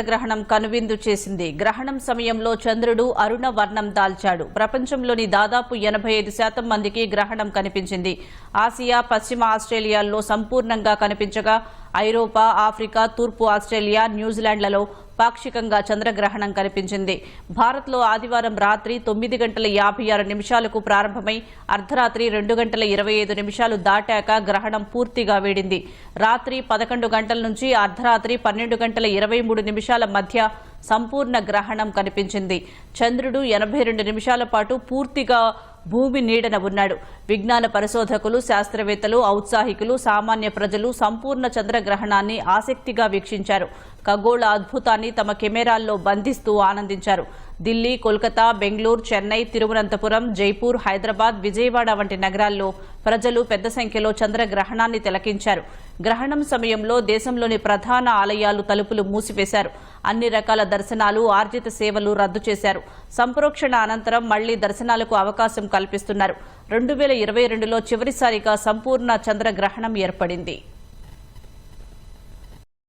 గ్రహణం కనువిందు చేసింది. గ్రహణం సమయంలో చంద్రుడు అరుణ వర్ణం దాల్చాడు. ప్రపంచంలోని దాదాపు ఎనభై ఐదు శాతం మందికి గ్రహణం కనిపించింది. ఆసియా పశ్చిమ ఆస్ట్రేలియాల్లో సంపూర్ణంగా కనిపించగా ఐరోపా ఆఫ్రికా తూర్పు ఆస్ట్రేలియా న్యూజిలాండ్లలో పాక్షికంగా చంద్రగ్రహణం కనిపించింది భారత్లో ఆదివారం రాత్రి తొమ్మిది గంటల యాభై ఆరు నిమిషాలకు ప్రారంభమై అర్ధరాత్రి రెండు గంటల ఇరవై ఐదు నిమిషాలు దాటాక గ్రహణం పూర్తిగా వీడింది. రాత్రి పదకొండు గంటల నుంచి అర్ధరాత్రి పన్నెండు గంటల ఇరవై మూడు నిమిషాల మధ్య సంపూర్ణ గ్రహణం కనిపించింది. చంద్రుడు ఎనభై రెండు నిమిషాల పాటు పూర్తిగా భూమి నీడన ఉన్నాడు. విజ్ఞాన పరిశోధకులు శాస్త్రవేత్తలు ఔత్సాహికులు సామాన్య ప్రజలు సంపూర్ణ చంద్రగ్రహణాన్ని ఆసక్తిగా వీక్షించారు. ఖగోళ అద్భుతాన్ని తమ కెమెరాల్లో బంధిస్తూ ఆనందించారు. ఢిల్లీ కోల్కతా బెంగళూరు చెన్నై తిరువనంతపురం జైపూర్ హైదరాబాద్ విజయవాడ వంటి నగరాల్లో ప్రజలు పెద్ద సంఖ్యలో చంద్రగ్రహణాన్ని తిలకించారు. గ్రహణం సమయంలో దేశంలోని ప్రధాన ఆలయాలు తలుపులు మూసివేశారు. అన్ని రకాల దర్శనాలు ఆర్జిత సేవలు రద్దు చేశారు. సంప్రోక్షణ అనంతరం మళ్ళీ దర్శనాలకు అవకాశం కల్పిస్తున్నారు. రెండు వేల ఇరవై రెండులో చివరిసారిగా సంపూర్ణ చంద్రగ్రహణం ఏర్పడింది.